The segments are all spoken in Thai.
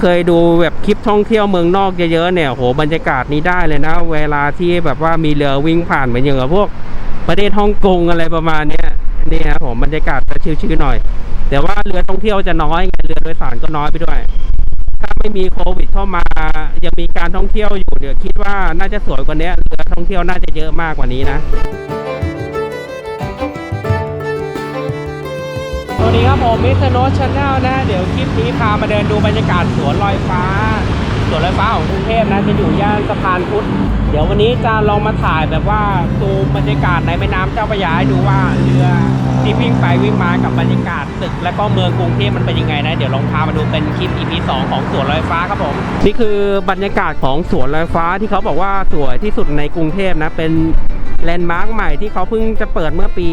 เคยดูแบบคลิปท่องเที่ยวเมืองนอกเยอะๆเนี่ยโหบรรยากาศนี้ได้เลยนะ เวลาที่แบบว่ามีเรือวิ่งผ่านเหมือนอย่างกับพวก ประเทศฮ่องกงอะไรประมาณเนี้ยนี่ครับผมบรรยากาศจะชิวๆหน่อย แต่ว่าเรือท่องเที่ยวจะน้อยเรือโดยสารก็น้อยไปด้วย ถ้าไม่มีโควิดเข้ามายังมีการท่องเที่ยวอยู่เดี๋ยวคิดว่าน่าจะสวยกว่านี้เรือท่องเที่ยวน่าจะเยอะมากกว่านี้นะ วัสดีครับผมมิสโนชแนลนะเดี๋ยวคลิปนี้พามาเดินดูบรรยากาศสวนลอยฟ้า สวนลอยฟ้าของกรุงเทพนะจะอยู่ย่านสะพานพุทธเดี๋ยววันนี้จะลองมาถ่ายแบบว่าดูบรรยากาศในแม่น้ำเจ้าพระยาให้ดูว่าเรือที่วิ่งไปวิ่งมากับบรรยากาศตึก และก็เมืองกรุงเทพมันเป็นยังไงนะเดี๋ยวลองพามาดูเป็นคลิป EP 2ของสวนลอยฟ้าครับผมนี่คือบรรยากาศของสวนลอยฟ้าที่เขาบอกว่าสวยที่สุดในกรุงเทพนะเป็นแลนด์มาร์คใหม่ที่เขาเพิ่งจะเปิดเมื่อปี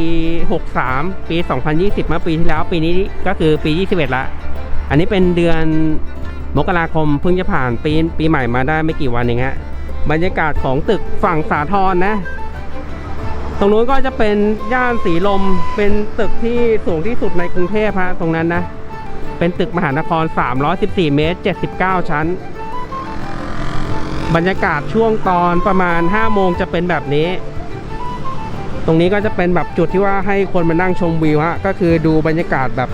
63 ปี 2020 เมื่อปีที่แล้ว ปีนี้ก็คือปี 21 ละ อันนี้เป็นเดือน มกราคมเพิ่งจะผ่านปีปีใหม่มาได้ไม่กี่วันเองฮะบรรยากาศของตึกฝั่งสาทรนะ ตรงนู้นก็จะเป็นย่านสีลมเป็นตึกที่สูงที่สุดในกรุงเทพฮะตรงนั้นนะ เป็นตึกมหานคร 314 เมตร 79 ชั้น บรรยากาศช่วงตอนประมาณ 5 โมงจะเป็นแบบนี้ ตรงนี้ก็จะเป็นแบบจุดที่ว่าให้คนมานั่งชมวิวฮะก็คือดูบรรยากาศแบบ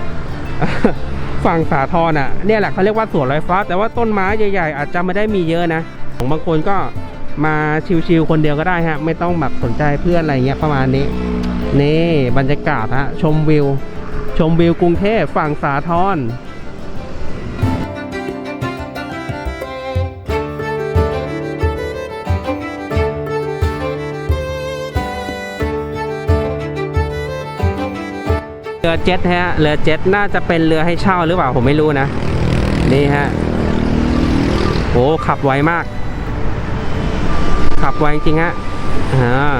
ฝั่งสาทรอะเนี่ยแหละเขาเรียกว่าสวนลอยฟ้า แต่ว่าต้นไม้ใหญ่ ๆ อาจจะไม่ได้มีเยอะนะของบางคนก็มาชิลๆคนเดียวก็ได้ฮะ ไม่ต้องแบบสนใจเพื่อนอะไรเงี้ยประมาณนี้ นี่บรรยากาศฮะชมวิว ชมวิวกรุงเทพฝั่งสาทร เรือเจ็ตฮะ เรือเจ็ตน่าจะเป็นเรือให้เช่าหรือเปล่าผมไม่รู้นะ นี่ฮะโหขับไวมาก ขับไวจริงฮะอ่า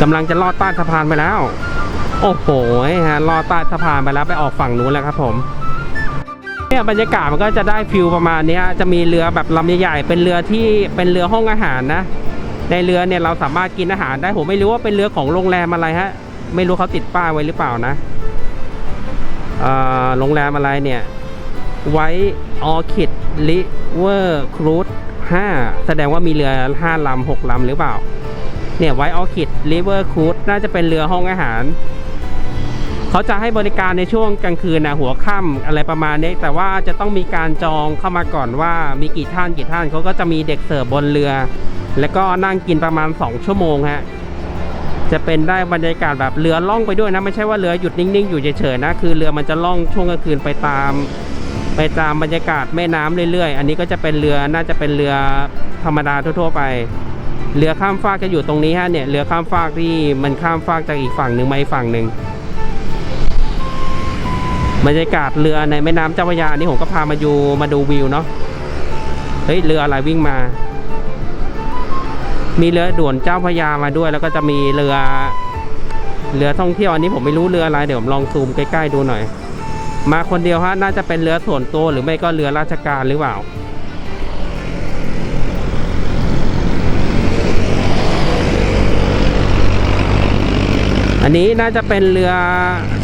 กำลังจะลอดใต้สะพานไปแล้ว โอ้โหฮะลอดใต้สะพานไปแล้วไปออกฝั่งนู้นแล้วครับผมเนี่ยบรรยากาศมันก็จะได้ฟิลประมาณนี้จะมีเรือแบบลำใหญ่ๆเป็นเรือที่เป็นเรือห้องอาหารนะ ในเรือเนี่ยเราสามารถกินอาหารได้ผมไม่รู้ว่าเป็นเรือของโรงแรมอะไรฮะ ไม่รู้เขาติดป้ายไว้หรือเปล่านะโรงแรมอะไรเนี่ยไว้ออคิดลิเวอร์ครูซห้าแสดงว่ามีเรือห้าลำหกลำหรือเปล่า เนี่ยไว้ออคิดลิเวอร์ครูซน่าจะเป็นเรือห้องอาหารเขาจะให้บริการในช่วงกลางคืนนะหัวค่ำอะไรประมาณนี้ แต่ว่าจะต้องมีการจองเข้ามาก่อนว่ามีกี่ท่านกี่ท่านเขาก็จะมีเด็กเสิร์ฟบนเรือ แล้วก็นั่งกินประมาณ 2 ชั่วโมงฮะจะเป็นได้บรรยากาศแบบเรือล่องไปด้วยนะไม่ใช่ว่าเรือหยุดนิ่งๆอยู่เฉยๆนะคือเรือมันจะล่องช่วงกลางคืนไปตาม ไปตามบรรยากาศแม่น้ำเรื่อยๆ อันนี้ก็จะเป็นเรือน่าจะเป็นเรือธรรมดาทั่วๆไป เรือข้ามฟากจะอยู่ตรงนี้ฮะเนี่ยเรือข้ามฟากที่มันข้ามฟากจากอีกฝั่งหนึ่งมาอีกฝั่งหนึ่งบรรยากาศเรือในแม่น้ำเจ้าพระยานี่ผมก็พามาดูมาดูวิวเนาะเฮ้ยเรืออะไรวิ่งมา มีเรือด่วนเจ้าพยามาด้วย แล้วก็จะมีเรือเรือท่องเที่ยวอันนี้ผมไม่รู้เรืออะไรเดี๋ยวผมลองซูมใกล้ๆดูหน่อย มาคนเดียวฮะน่าจะเป็นเรือส่วนตัวหรือไม่ก็เรือราชการหรือเปล่าอันนี้น่าจะเป็นเรือ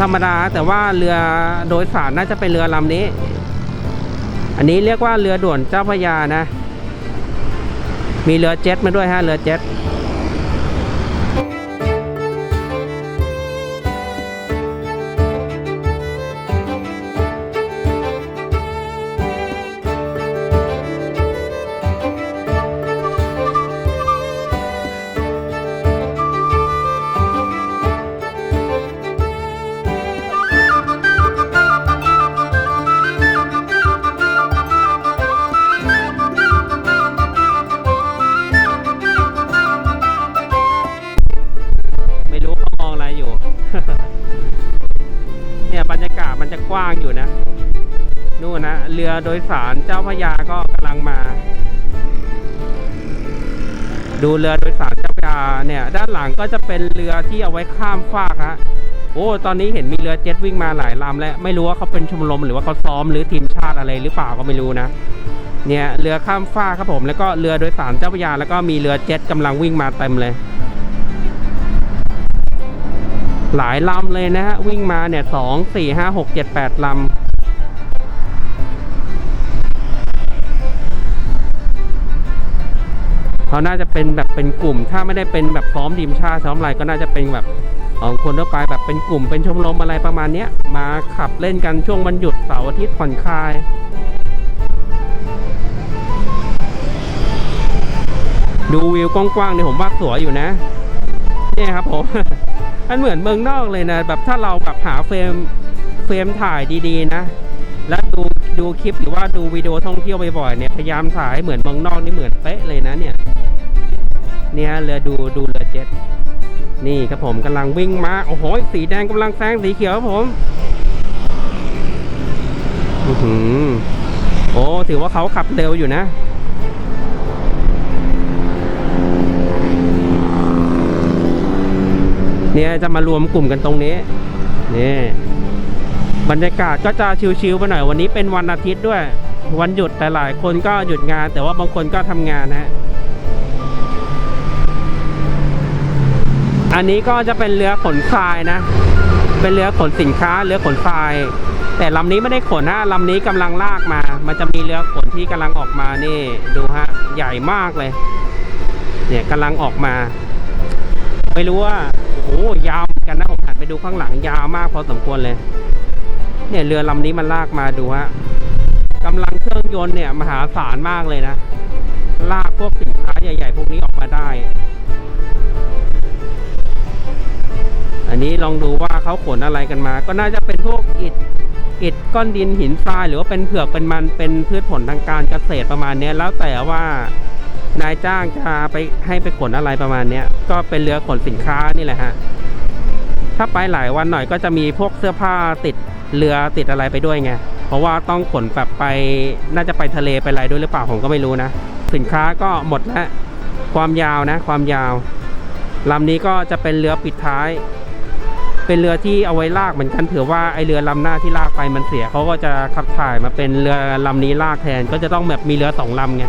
ธรรมดา แต่ว่าเรือโดยสารน่าจะเป็นเรือลำนี้ อันนี้เรียกว่าเรือด่วนเจ้าพระยานะ มีเรือเจ็ตมาด้วยฮะเรือเจ็ต โดยสารเจ้าพยาก็กำลังมา ดูเรือโดยสารเจ้าพยาเนี่ย ด้านหลังก็จะเป็นเรือที่เอาไว้ข้ามฟากฮะโอ้ ตอนนี้เห็นมีเรือเจ็ตวิ่งมาหลายลำแล้ว ไม่รู้ว่าเขาเป็นชมรมหรือว่าเขาซ้อมหรือทีมชาติอะไรหรือเปล่าก็ไม่รู้นะ เนี่ยเรือข้ามฟากครับผม แล้วก็เรือโดยสารเจ้าพระยา แล้วก็มีเรือเจ็ตกำลังวิ่งมาเต็มเลย หลายลำเลยนะฮะ วิ่งมาเนี่ยสองสี่ห้าหกเจ็ดแปดลำ เขาน่าจะเป็นแบบเป็นกลุ่ม ถ้าไม่ได้เป็นแบบซ้อมทีมชาติซ้อมอะไรก็น่าจะเป็นแบบของคนทั่วไปแบบเป็นกลุ่มเป็นชมรมอะไรประมาณนี้มาขับเล่นกันช่วงวันหยุดเสาร์อาทิตย์ผ่อนคลายดูวิวกว้างๆเนี่ยผมว่าสวยอยู่นะเนี่ยครับผมมันเหมือนเมืองนอกเลยนะ แบบถ้าเราแบบหาเฟรมเฟรมถ่ายดีๆนะ แล้วดูดูคลิปหรือว่าดูวิดีโอท่องเที่ยวบ่อยๆเนี่ยพยายามถ่ายให้เหมือนเมืองนอกนี่เหมือนเป๊ะเลยนะเนี่ย นี่ยเรือดูดูเรือเจ็ตนี่ครับผมกำลังวิ่งมาโอ้โหสีแดงกำลังแซงสีเขียวครับผมอือหือโอ้ถือว่าเขาขับเร็วอยู่นะเนี่ยจะมารวมกลุ่มกันตรงนี้นี่บรรยากาศก็จะชิลๆไปหน่อยวันนี้เป็นวันอาทิตย์ด้วย วันหยุดแต่หลายคนก็หยุดงาน แต่ว่าบางคนก็ทำงานนะ อันนี้ก็จะเป็นเรือขนทรายนะ เป็นเรือขนสินค้า เรือขนทราย แต่ลำนี้ไม่ได้ขนนะลำนี้กำลังลากมา มันจะมีเรือขนที่กำลังออกมานี่ดูฮะใหญ่มากเลย เนี่ยกำลังออกมา ไม่รู้ว่าโอ้โหยาวกันนะผมหันไปดูข้างหลังยาวมากพอสมควรเลย เนี่ยเรือลำนี้มันลากมาดูฮะกำลังเครื่องยนต์เนี่ยมหาศาลมากเลยนะ ลากพวกสินค้าใหญ่ ๆ พวกนี้ออกมาได้ อันนี้ลองดูว่าเขาขนอะไรกันมา ก็น่าจะเป็นพวกอิฐอิฐก้อนดินหินทรายหรือว่าเป็นเผือกเป็นมันเป็นพืชผลทางการเกษตรประมาณเนี้ยแล้วแต่ว่านายจ้างจะไปให้ไปขนอะไรประมาณเนี้ยก็เป็นเรือขนสินค้านี่แหละฮะถ้าไปหลายวันหน่อยก็จะมีพวกเสื้อผ้าติดเรือติดอะไรไปด้วยไงเพราะว่าต้องขนแบบไปน่าจะไปทะเลไปอะไรด้วยหรือเปล่าผมก็ไม่รู้นะ สินค้าก็หมดแล้วความยาวนะ ความยาวลำนี้ก็จะเป็นเรือปิดท้าย เป็นเรือที่เอาไว้ลากเหมือนกันเผื่อว่าไอเรือลำหน้าที่ลากไปมันเสียเขาก็จะขับถ่ายมาเป็นเรือลำนี้ลากแทนก็จะต้องแบบมีเรือสองลำไง